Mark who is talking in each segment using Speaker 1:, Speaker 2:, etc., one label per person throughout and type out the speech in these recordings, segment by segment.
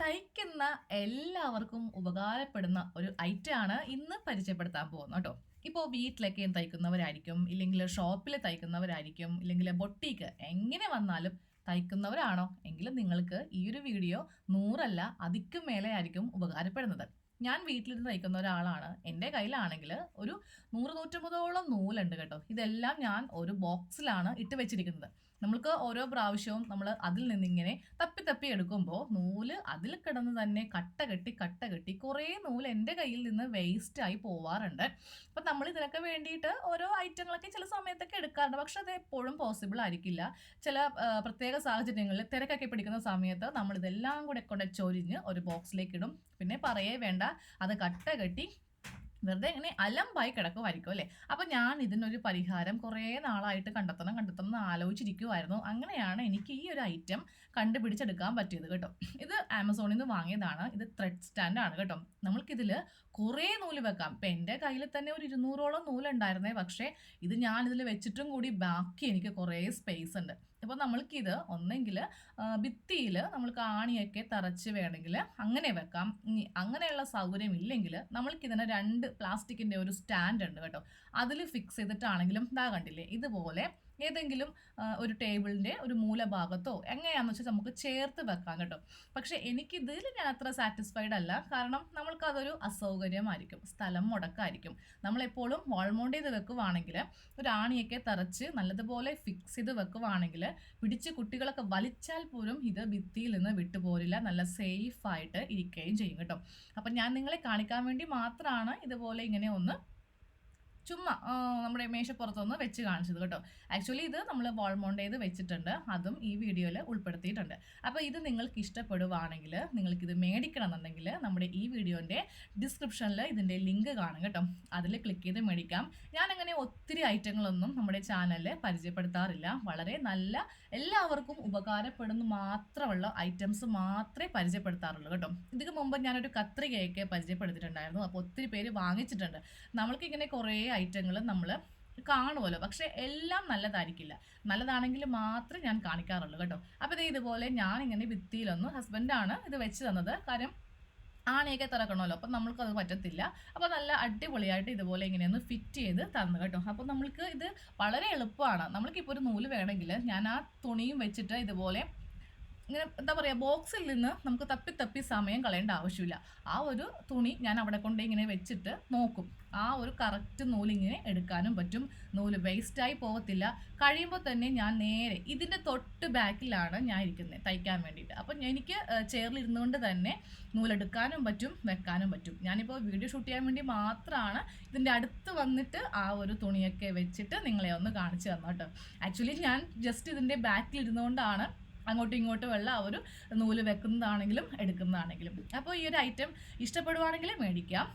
Speaker 1: തയ്ക്കുന്ന എല്ലാവർക്കും ഉപകാരപ്പെടുന്ന ഒരു ഐറ്റം ആണ് ഇന്ന് പരിചയപ്പെടുത്താൻ പോകുന്നത് കേട്ടോ. ഇപ്പോൾ വീട്ടിലൊക്കെ തയ്ക്കുന്നവരായിരിക്കും ഇല്ലെങ്കിൽ ഷോപ്പിൽ തയ്ക്കുന്നവരായിരിക്കും ഇല്ലെങ്കിൽ ബൊട്ടീക്ക് എങ്ങനെ വന്നാലും തയ്ക്കുന്നവരാണോ എങ്കിലും നിങ്ങൾക്ക് ഈ ഒരു വീഡിയോ നൂറല്ല അതിക്കും മേലെ ആയിരിക്കും ഉപകാരപ്പെടുന്നത്. ഞാൻ വീട്ടിലിരുന്ന് തയ്ക്കുന്ന ഒരാളാണ്. എന്റെ കയ്യിലാണെങ്കിൽ ഒരു നൂറ് നൂറ്റമ്പതോളം നൂലുണ്ട് കേട്ടോ. ഇതെല്ലാം ഞാൻ ഒരു ബോക്സിലാണ് ഇട്ട് വെച്ചിരിക്കുന്നത്. നമ്മൾക്ക് ഓരോ പ്രാവശ്യവും നമ്മൾ അതിൽ നിന്നിങ്ങനെ തപ്പി തപ്പി എടുക്കുമ്പോൾ നൂൽ അതിൽ കിടന്ന് തന്നെ കട്ട കെട്ടി കട്ട കെട്ടി കുറേ നൂൽ എന്റെ കയ്യിൽ നിന്ന് വേസ്റ്റ് ആയി പോവാറുണ്ട്. അപ്പം നമ്മൾ ഇതിനൊക്കെ വേണ്ടിയിട്ട് ഓരോ ഐറ്റങ്ങളൊക്കെ ചില സമയത്തൊക്കെ എടുക്കാറുണ്ട്. പക്ഷെ അത് എപ്പോഴും പോസിബിൾ ആയിരിക്കില്ല. ചില പ്രത്യേക സാഹചര്യങ്ങളിൽ തിരക്കൊക്കെ പിടിക്കുന്ന സമയത്ത് നമ്മൾ ഇതെല്ലാം കൂടെ കൊണ്ട് ചൊരിഞ്ഞ് ഒരു ബോക്സിലേക്ക് ഇടും. പിന്നെ പറയേ വേണ്ട. അത് കട്ട കെട്ടി വെറുതെ ഇങ്ങനെ അലമ്പായി കിടക്കുമായിരിക്കും അല്ലേ? അപ്പം ഞാൻ ഇതിനൊരു പരിഹാരം കുറേ നാളായിട്ട് കണ്ടെത്തണം കണ്ടെത്തണം എന്ന് ആലോചിച്ചിരിക്കുമായിരുന്നു അങ്ങനെയാണ് എനിക്ക് ഈ ഒരു ഐറ്റം കണ്ടുപിടിച്ചെടുക്കാൻ പറ്റിയത് കേട്ടോ. ഇത് ആമസോണിൽ നിന്ന് വാങ്ങിയതാണ്. ഇത് ത്രെഡ് സ്റ്റാൻഡ് ആണ് കേട്ടോ. നമ്മൾക്കിതിൽ കുറേ നൂൽ വെക്കാം. ഇപ്പം എന്റെ കയ്യിൽ തന്നെ ഒരു ഇരുന്നൂറോളം നൂലുണ്ടായിരുന്നേ. പക്ഷേ ഇത് ഞാൻ ഇതിൽ വെച്ചിട്ടും കൂടി ബാക്കി എനിക്ക് കുറേ സ്പേസ് ഉണ്ട്. അപ്പോൾ നമ്മൾക്കിത് ഒന്നെങ്കിൽ ഭിത്തിയിൽ നമ്മൾ കാണിയൊക്കെ തറച്ച് വേണമെങ്കിൽ അങ്ങനെ വെക്കാം. ഇനി അങ്ങനെയുള്ള സൗകര്യം ഇല്ലെങ്കിൽ നമ്മൾക്കിതിനെ രണ്ട് പ്ലാസ്റ്റിക്കിന്റെ ഒരു സ്റ്റാൻഡ് ഉണ്ട് കേട്ടോ. അതിൽ ഫിക്സ് ചെയ്തിട്ടാണെങ്കിലും ഇതാ കണ്ടില്ലേ ഇതുപോലെ ഏതെങ്കിലും ഒരു ടേബിളിന്റെ ഒരു മൂലഭാഗത്തോ എങ്ങനെയാണെന്ന് വെച്ചാൽ നമുക്ക് ചേർത്ത് വെക്കാം കേട്ടോ. പക്ഷേ എനിക്കിതിൽ ഞാൻ അത്ര സാറ്റിസ്ഫൈഡ് അല്ല. കാരണം നമ്മൾക്കതൊരു അസൗകര്യമായിരിക്കും. സ്ഥലം മുടക്കായിരിക്കും. നമ്മളെപ്പോഴും വാൾമൗണ്ട് ചെയ്ത് വെക്കുവാണെങ്കിൽ ഒരു ആണിയൊക്കെ തറച്ച് നല്ലതുപോലെ ഫിക്സ് ചെയ്ത് വെക്കുവാണെങ്കിൽ പിടിച്ച് കുട്ടികളൊക്കെ വലിച്ചാൽ പോലും ഇത് ഭിത്തിയിൽ നിന്ന് വിട്ടുപോരില്ല നല്ല സേഫായിട്ട് ഇരിക്കുകയും ചെയ്യും കേട്ടോ. അപ്പം ഞാൻ നിങ്ങളെ കാണിക്കാൻ വേണ്ടി മാത്രമാണ് ഇതുപോലെ ഇങ്ങനെ ഒന്ന് ചുമ്മാ നമ്മുടെ മേശപ്പുറത്തൊന്ന് വെച്ച് കാണിച്ചത് കേട്ടോ. ആക്ച്വലി ഇത് നമ്മൾ വാൾമൗണ്ട് ചെയ്ത് വെച്ചിട്ടുണ്ട്. അതും ഈ വീഡിയോയിൽ ഉൾപ്പെടുത്തിയിട്ടുണ്ട്. അപ്പോൾ ഇത് നിങ്ങൾക്ക് ഇഷ്ടപ്പെടുവാണെങ്കിൽ നിങ്ങൾക്കിത് മേടിക്കണം എന്നുണ്ടെങ്കിൽ നമ്മുടെ ഈ വീഡിയോന്റെ ഡിസ്ക്രിപ്ഷനിൽ ഇതിന്റെ ലിങ്ക് കാണും കേട്ടോ. അതിൽ ക്ലിക്ക് ചെയ്ത് മേടിക്കാം. ഞാനങ്ങനെ ഒത്തിരി ഐറ്റങ്ങളൊന്നും നമ്മുടെ ചാനലിൽ പരിചയപ്പെടുത്താറില്ല. വളരെ നല്ല എല്ലാവർക്കും ഉപകാരപ്പെടുന്ന മാത്രമുള്ള ഐറ്റംസ് മാത്രമേ പരിചയപ്പെടുത്താറുള്ളൂ കേട്ടോ. ഇതിന് മുമ്പ് ഞാനൊരു കത്രികയൊക്കെ പരിചയപ്പെടുത്തിയിട്ടുണ്ടായിരുന്നു. അപ്പോൾ ഒത്തിരി പേര് വാങ്ങിച്ചിട്ടുണ്ട്. നമ്മൾക്ക് ഇങ്ങനെ കുറേ ഐറ്റങ്ങൾ നമ്മൾ കാണുമല്ലോ പക്ഷെ എല്ലാം നല്ലതായിരിക്കില്ല. നല്ലതാണെങ്കിൽ മാത്രമേ ഞാൻ കാണിക്കാറുള്ളൂ കേട്ടോ. അപ്പോൾ ഇത് ഇതുപോലെ ഞാൻ ഇങ്ങനെ ഭിത്തിയിലൊന്ന് ഹസ്ബൻഡാണ് ഇത് വെച്ച് തന്നത്. കാര്യം ആണിയൊക്കെ തിറക്കണമല്ലോ അപ്പം നമ്മൾക്കത് പറ്റത്തില്ല. അപ്പോൾ നല്ല അടിപൊളിയായിട്ട് ഇതുപോലെ ഇങ്ങനെയൊന്ന് ഫിറ്റ് ചെയ്ത് തന്നു കേട്ടോ. അപ്പോൾ നമ്മൾക്ക് ഇത് വളരെ എളുപ്പമാണ്. നമ്മൾക്കിപ്പോൾ ഒരു നൂൽ വേണമെങ്കിൽ ഞാൻ ആ തുണിയും വെച്ചിട്ട് ഇതുപോലെ ഇങ്ങനെ എന്താ പറയുക ബോക്സിൽ നിന്ന് നമുക്ക് തപ്പി തപ്പി സമയം കളയേണ്ട ആവശ്യമില്ല. ആ ഒരു തുണി ഞാൻ അവിടെ കൊണ്ട് ഇങ്ങനെ വെച്ചിട്ട് നോക്കും. ആ ഒരു കറക്റ്റ് നൂലിങ്ങനെ എടുക്കാനും പറ്റും. നൂൽ വേസ്റ്റായി പോകത്തില്ല കഴിയുമ്പോൾ തന്നെ ഞാൻ നേരെ ഇതിന്റെ തൊട്ട് ബാക്കിലാണ് ഞാൻ ഇരിക്കുന്നത് തയ്ക്കാൻ വേണ്ടിയിട്ട്. അപ്പം എനിക്ക് ചെയറിൽ ഇരുന്നുകൊണ്ട് തന്നെ നൂലെടുക്കാനും പറ്റും വെക്കാനും പറ്റും. ഞാനിപ്പോൾ വീഡിയോ ഷൂട്ട് ചെയ്യാൻ വേണ്ടി മാത്രമാണ് ഇതിന്റെ അടുത്ത് വന്നിട്ട് ആ ഒരു തുണിയൊക്കെ വെച്ചിട്ട് നിങ്ങളെ ഒന്ന് കാണിച്ചു തന്നു കേട്ടോ ആക്ച്വലി ഞാൻ ജസ്റ്റ് ഇതിന്റെ ബാക്കിൽ ഇരുന്നുകൊണ്ടാണ് അങ്ങോട്ടും ഇങ്ങോട്ടും ഉള്ള ആ ഒരു നൂൽ വെക്കുന്നതാണെങ്കിലും എടുക്കുന്നതാണെങ്കിലും. അപ്പോൾ ഈ ഒരു ഐറ്റം ഇഷ്ടപ്പെടുവാണെങ്കിൽ മേടിക്കാം.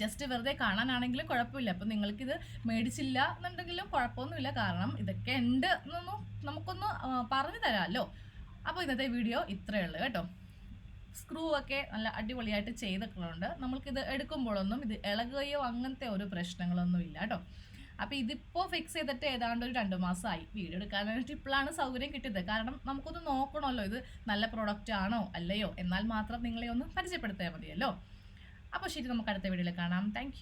Speaker 1: ജസ്റ്റ് വെറുതെ കാണാനാണെങ്കിലും കുഴപ്പമില്ല. അപ്പം നിങ്ങൾക്കിത് മേടിച്ചില്ല എന്നുണ്ടെങ്കിലും കുഴപ്പമൊന്നുമില്ല. കാരണം ഇതൊക്കെ ഉണ്ട് എന്നൊന്നും നമുക്കൊന്ന് പറഞ്ഞു തരാമല്ലോ. അപ്പോൾ ഇന്നത്തെ വീഡിയോ ഇത്രയേ ഉള്ളൂ കേട്ടോ. സ്ക്രൂ ഒക്കെ നല്ല അടിപൊളിയായിട്ട് ചെയ്തിട്ടുണ്ട് നമ്മൾക്കിത് എടുക്കുമ്പോഴൊന്നും ഇത് ഇളകുകയോ അങ്ങനത്തെ ഒരു പ്രശ്നങ്ങളൊന്നും ഇല്ല കേട്ടോ. അപ്പോൾ ഇതിപ്പോൾ ഫിക്സ് ചെയ്തിട്ട് ഏതാണ്ട് ഒരു രണ്ട് മാസമായി. വീഡിയോ എടുക്കാനായിട്ട് ഇപ്പോഴാണ് സൗകര്യം കിട്ടിയത്. കാരണം നമുക്കൊന്ന് നോക്കണമല്ലോ ഇത് നല്ല പ്രോഡക്റ്റ് ആണോ അല്ലയോ? എന്നാൽ മാത്രം നിങ്ങളെ ഒന്ന് പരിചയപ്പെടുത്തിയാൽ മതിയല്ലോ. അപ്പോൾ ശരി നമുക്ക് അടുത്ത വീഡിയോയിൽ കാണാം. താങ്ക്